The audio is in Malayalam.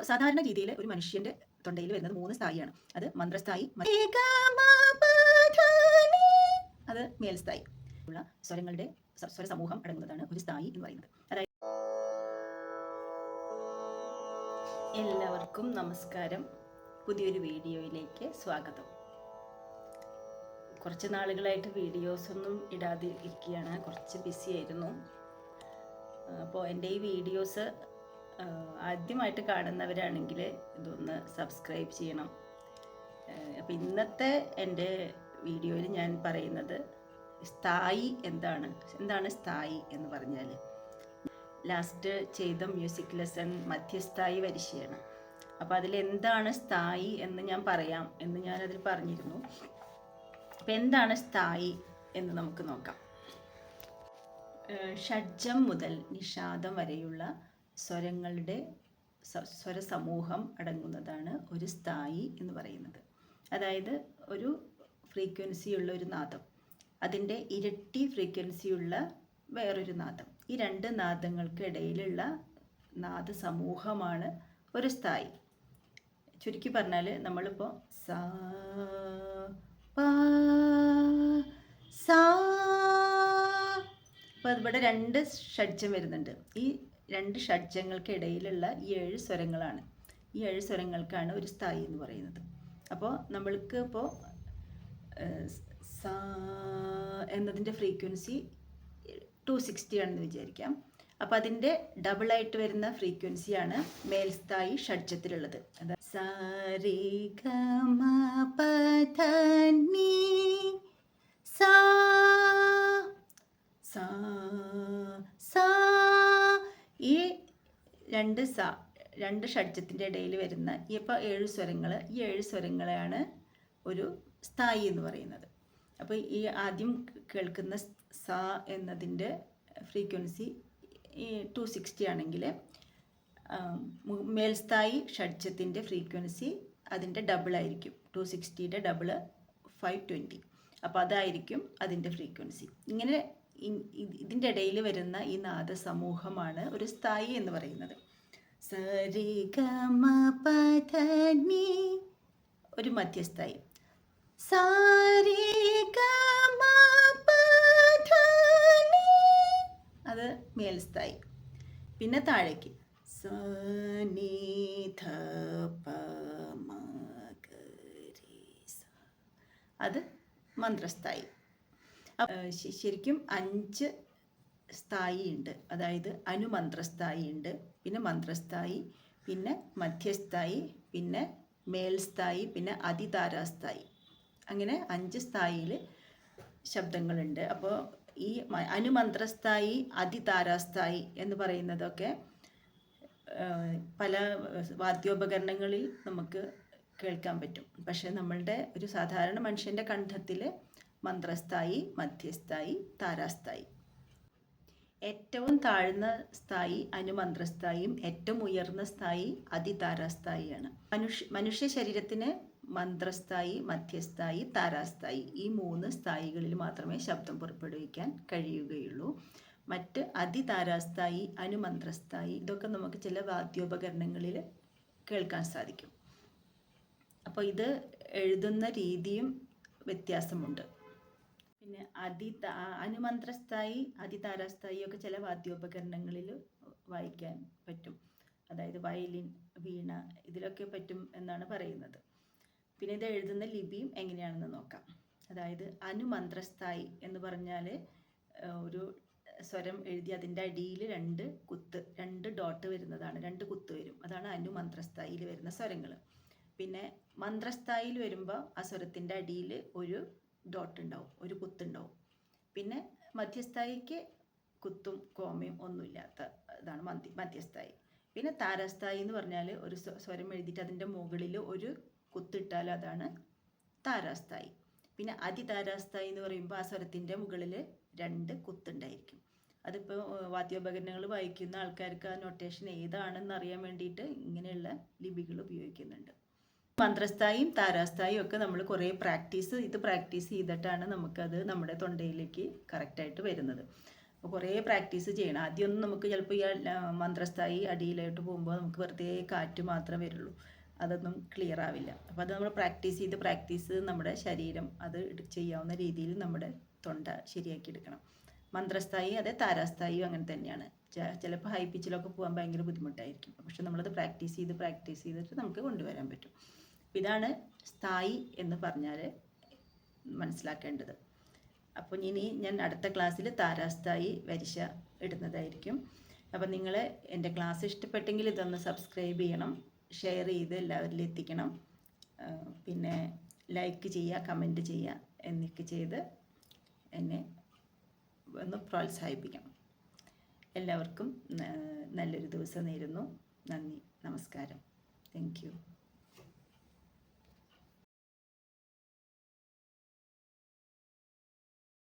അപ്പോൾ സാധാരണ രീതിയിൽ ഒരു മനുഷ്യന്റെ തൊണ്ടയിൽ വരുന്നത് മൂന്ന് സ്ഥായിയാണ്. അത് മന്ത്രസ്ഥായി അത് മേൽസ്ഥായി ഉള്ള സ്വരങ്ങളുടെ സ്വര സമൂഹം അടങ്ങുന്നതാണ് ഒരു സ്ഥായി എന്ന് പറയുന്നത്. അതായത് എല്ലാവർക്കും നമസ്കാരം. പുതിയൊരു വീഡിയോയിലേക്ക് സ്വാഗതം. കുറച്ച് നാളുകളായിട്ട് വീഡിയോസ് ഒന്നും ഇടാതിരിക്കുകയാണ്. കുറച്ച് ബിസി ആയിരുന്നു അപ്പോൾ എന്റെ ഈ വീഡിയോസ് ആദ്യമായിട്ട് കാണുന്നവരാണെങ്കിൽ ഇതൊന്ന് സബ്സ്ക്രൈബ് ചെയ്യണം. അപ്പം ഇന്നത്തെ എന്റെ വീഡിയോയിൽ ഞാൻ പറയുന്നത് സ്ഥായി എന്താണ്? എന്താണ് സ്ഥായി എന്ന് പറഞ്ഞാൽ ലാസ്റ്റ് ചെയ്ത മ്യൂസിക് ലെസൺ മധ്യസ്ഥായി വരിശയാണ്. അപ്പോൾ അതിലെന്താണ് സ്ഥായി എന്ന് ഞാൻ പറയാം എന്ന് ഞാനതിൽ പറഞ്ഞിരുന്നു. അപ്പം എന്താണ് സ്ഥായി എന്ന് നമുക്ക് നോക്കാം. ഷഡ്ജം മുതൽ നിഷാദം വരെയുള്ള സ്വരങ്ങളുടെ സ്വരസമൂഹം അടങ്ങുന്നതാണ് ഒരു സ്ഥായി എന്ന് പറയുന്നത്. അതായത് ഒരു ഫ്രീക്വൻസിയുള്ള ഒരു നാദം. അതിന്റെ ഇരട്ടി ഫ്രീക്വൻസിയുള്ള വേറൊരു നാദം. ഈ രണ്ട് നാദങ്ങൾക്ക് ഇടയിലുള്ള നാദ സമൂഹമാണ് ഒരു സ്ഥായി. ചുരുക്കി പറഞ്ഞാൽ നമ്മളിപ്പോൾ സാ പാ ഇവിടെ രണ്ട് ഷഡ്ജം വരുന്നുണ്ട്. ഈ രണ്ട് ഷഡ്ജങ്ങൾക്കിടയിലുള്ള ഈ ഏഴ് സ്വരങ്ങളാണ്. ഈ ഏഴ് സ്വരങ്ങൾക്കാണ് ഒരു സ്ഥായി എന്ന് പറയുന്നത്. അപ്പോൾ നമ്മൾക്ക് ഇപ്പോൾ സ എന്നതിന്റെ ഫ്രീക്വൻസി ടു സിക്സ്റ്റി ആണെന്ന് വിചാരിക്കാം. അപ്പം അതിന്റെ ഡബിളായിട്ട് വരുന്ന ഫ്രീക്വൻസിയാണ് മേൽസ്ഥായി ഷഡ്ജത്തിലുള്ളത്. അതായത് സാരി ഗമ പധ രണ്ട് സ രണ്ട് ഷഡ്ജത്തിന്റെ ഇടയിൽ വരുന്ന ഈ ഇപ്പോൾ ഏഴ് സ്വരങ്ങൾ ഈ ഏഴ് സ്വരങ്ങളെയാണ് ഒരു സ്ഥായി എന്ന് പറയുന്നത്. അപ്പോൾ ഈ ആദ്യം കേൾക്കുന്ന സ എന്നതിന്റെ ഫ്രീക്വൻസി ടു സിക്സ്റ്റി ആണെങ്കിൽ മേൽസ്ഥായി ഷഡ്ജത്തിന്റെ ഫ്രീക്വൻസി അതിന്റെ ഡബിൾ ആയിരിക്കും. ടു സിക്സ്റ്റിയുടെ ഡബിൾ ഫൈവ് ട്വന്റി. അപ്പോൾ അതായിരിക്കും അതിന്റെ ഫ്രീക്വൻസി. ഇങ്ങനെ ഇതിന്റെ ഇടയിൽ വരുന്ന ഈ നാദസമൂഹമാണ് ഒരു സ്ഥായി എന്ന് പറയുന്നത്. സരി ഗമ ഒരു മധ്യസ്ഥായി. സാരി ഗമ അത് മേൽസ്ഥായി. പിന്നെ താഴേക്ക്. സനിധ അത് മന്ത്രസ്ഥായി. ശരിക്കും അഞ്ച് സ്ഥായി ഉണ്ട് അതായത് അനുമന്ത്രസ്ഥായി ഉണ്ട് പിന്നെ മന്ത്രസ്ഥായി പിന്നെ മധ്യസ്ഥായി പിന്നെ മേൽസ്ഥായി പിന്നെ അതിതാരാസ്ഥായി. അങ്ങനെ അഞ്ച് സ്ഥായിയിൽ ശബ്ദങ്ങളുണ്ട്. അപ്പോൾ ഈ അനുമന്ത്രസ്ഥായി അതിതാരാസ്ഥായി എന്ന് പറയുന്നതൊക്കെ പല വാദ്യോപകരണങ്ങളിൽ നമുക്ക് കേൾക്കാൻ പറ്റും. പക്ഷെ നമ്മളുടെ ഒരു സാധാരണ മനുഷ്യന്റെ കണ്ഠത്തിൽ മന്ത്രസ്ഥായി മധ്യസ്ഥായി താരാസ്ഥായി. ഏറ്റവും താഴ്ന്ന സ്ഥായി അനുമന്ത്രസ്ഥായിയും ഏറ്റവും ഉയർന്ന സ്ഥായി അതിതാരാസ്ഥായിയാണ്. മനുഷ്യ മനുഷ്യ ശരീരത്തിന് മന്ത്രസ്ഥായി മധ്യസ്ഥായി താരാസ്ഥായി ഈ മൂന്ന് സ്ഥായികളിൽ മാത്രമേ ശബ്ദം പുറപ്പെടുവിക്കാൻ കഴിയുകയുള്ളൂ. മറ്റ് അതിതാരാസ്ഥായി അനുമന്ത്രസ്ഥായി ഇതൊക്കെ നമുക്ക് ചില വാദ്യോപകരണങ്ങളിൽ കേൾക്കാൻ സാധിക്കും. അപ്പോൾ ഇത് എഴുതുന്ന രീതിയും വ്യത്യാസമുണ്ട്. പിന്നെ അതി അനുമന്ത്രസ്ഥായി അതിതാരാസ്ഥായി ഒക്കെ ചില വാദ്യോപകരണങ്ങളിൽ വായിക്കാൻ പറ്റും. അതായത് വയലിൻ വീണ ഇതിലൊക്കെ പറ്റും എന്നാണ് പറയുന്നത്. പിന്നെ ഇത് എഴുതുന്ന ലിപിയും എങ്ങനെയാണെന്ന് നോക്കാം. അതായത് അനുമന്ത്രസ്ഥായി എന്ന് പറഞ്ഞാൽ ഒരു സ്വരം എഴുതി അതിന്റെ അടിയിൽ രണ്ട് കുത്ത് രണ്ട് ഡോട്ട് വരുന്നതാണ് രണ്ട് കുത്ത് വരും. അതാണ് അനുമന്ത്രസ്ഥായിൽ വരുന്ന സ്വരങ്ങൾ. പിന്നെ മന്ത്രസ്ഥായിൽ വരുമ്പോൾ ആ സ്വരത്തിന്റെ അടിയിൽ ഒരു ഡോട്ട് ഉണ്ടാവും ഒരു കുത്തുണ്ടാവും പിന്നെ മധ്യസ്ഥായിക്ക് കുത്തും കോമയും ഒന്നുമില്ലാത്ത ഇതാണ് മധ്യ മധ്യസ്ഥായി. പിന്നെ താരസ്ഥായി എന്ന് പറഞ്ഞാൽ ഒരു സ്വരം എഴുതിയിട്ട് അതിന്റെ മുകളിൽ ഒരു കുത്തിട്ടാൽ അതാണ് താരാസ്ഥായി. പിന്നെ അതിതാരാസ്ഥായി എന്ന് പറയുമ്പോൾ ആ സ്വരത്തിന്റെ മുകളിൽ രണ്ട് കുത്തുണ്ടായിരിക്കും. അതിപ്പോൾ വാദ്യോപകരണങ്ങൾ വായിക്കുന്ന ആൾക്കാർക്ക് ആ നൊട്ടേഷൻ ഏതാണെന്ന് അറിയാൻ വേണ്ടിയിട്ട് ഇങ്ങനെയുള്ള ലിപികൾ ഉപയോഗിക്കുന്നുണ്ട്. മന്ത്രസ്ഥായും താരാസ്ഥായും ഒക്കെ നമ്മൾ കുറേ പ്രാക്ടീസ് ഇത് പ്രാക്ടീസ് ചെയ്തിട്ടാണ് നമുക്കത് നമ്മുടെ തൊണ്ടയിലേക്ക് കറക്റ്റായിട്ട് വരുന്നത്. അപ്പോൾ കുറേ പ്രാക്ടീസ് ചെയ്യണം. ആദ്യമൊന്നും നമുക്ക് ചിലപ്പോൾ ഈ മന്ത്രസ്ഥായി അടിയിലായിട്ട് പോകുമ്പോൾ നമുക്ക് വെറുതെ കാറ്റ് മാത്രമേ വരുള്ളൂ. അതൊന്നും ക്ലിയർ ആവില്ല. അപ്പോൾ അത് നമ്മൾ പ്രാക്ടീസ് ചെയ്ത് പ്രാക്ടീസ് നമ്മുടെ ശരീരം അത് ചെയ്യാവുന്ന രീതിയിൽ നമ്മുടെ തൊണ്ട ശരിയാക്കി എടുക്കണം. മന്ത്രസ്ഥായി അതേ താരാസ്ഥായിയും അങ്ങനെ തന്നെയാണ്. ചിലപ്പോൾ ഹൈ പിച്ചിലൊക്കെ പോകാൻ ഭയങ്കര ബുദ്ധിമുട്ടായിരിക്കും. പക്ഷെ നമ്മളത് പ്രാക്ടീസ് ചെയ്ത് പ്രാക്ടീസ് ചെയ്തിട്ട് നമുക്ക് കൊണ്ടുവരാൻ പറ്റും. ഇതാണ് സ്ഥായി എന്ന് പറഞ്ഞാൽ മനസ്സിലാക്കേണ്ടത്. അപ്പോൾ ഇനി ഞാൻ അടുത്ത ക്ലാസ്സിൽ താരാസ്ഥായി വരിശ ഇടുന്നതായിരിക്കും. അപ്പോൾ നിങ്ങൾ എന്റെ ക്ലാസ് ഇഷ്ടപ്പെട്ടെങ്കിൽ ഇതൊന്ന് സബ്സ്ക്രൈബ് ചെയ്യണം ഷെയർ ചെയ്ത് എല്ലാവരിലും എത്തിക്കണം. പിന്നെ ലൈക്ക് ചെയ്യുക കമന്റ് ചെയ്യുക എന്നൊക്കെ ചെയ്ത് എന്നെ ഒന്ന് പ്രോത്സാഹിപ്പിക്കണം. എല്ലാവർക്കും നല്ലൊരു ദിവസം നേരുന്നു. നന്ദി നമസ്കാരം. താങ്ക്